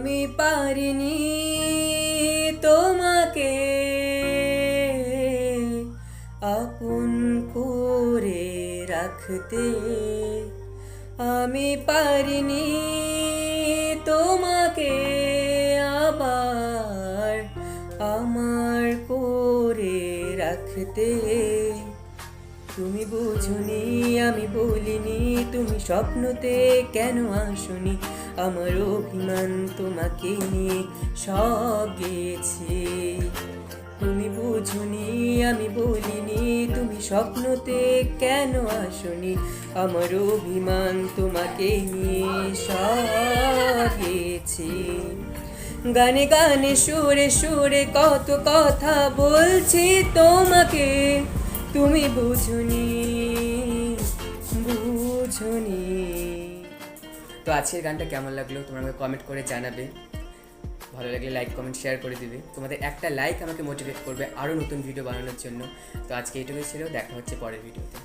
আমি পারিনি তোমাকে। আপন করে রাখতে আমি পারিনি তোমাকে। আবার আমার করে রাখতে তুমি বুঝুনি, আমি বলিনি তুমি স্বপ্নতে কেন আসনি? আমার অভিমান তোমাকে নিয়ে সব গেছে। তুমি বুঝুনি, আমি বলিনি তুমি স্বপ্নতে কেন আসনি? আমার অভিমান তোমাকে নিয়ে সব গেছে। গানে গানে সুরে সুরে কত কথা বলছি তোমাকে। তুমি বুঝুনি বুঝুনি। তো আজকের গানটা কেমন লাগল তোমরা আমাকে কমেন্ট করে জানাবে। ভালো লাগলে লাইক কমেন্ট শেয়ার করে দিবে। তোমাদের একটা লাইক আমাকে মোটিভেট করবে আরও নতুন ভিডিও বানানোর জন্য। তো আজকে এইটুকুই ছিল, দেখা হচ্ছে পরের ভিডিওতে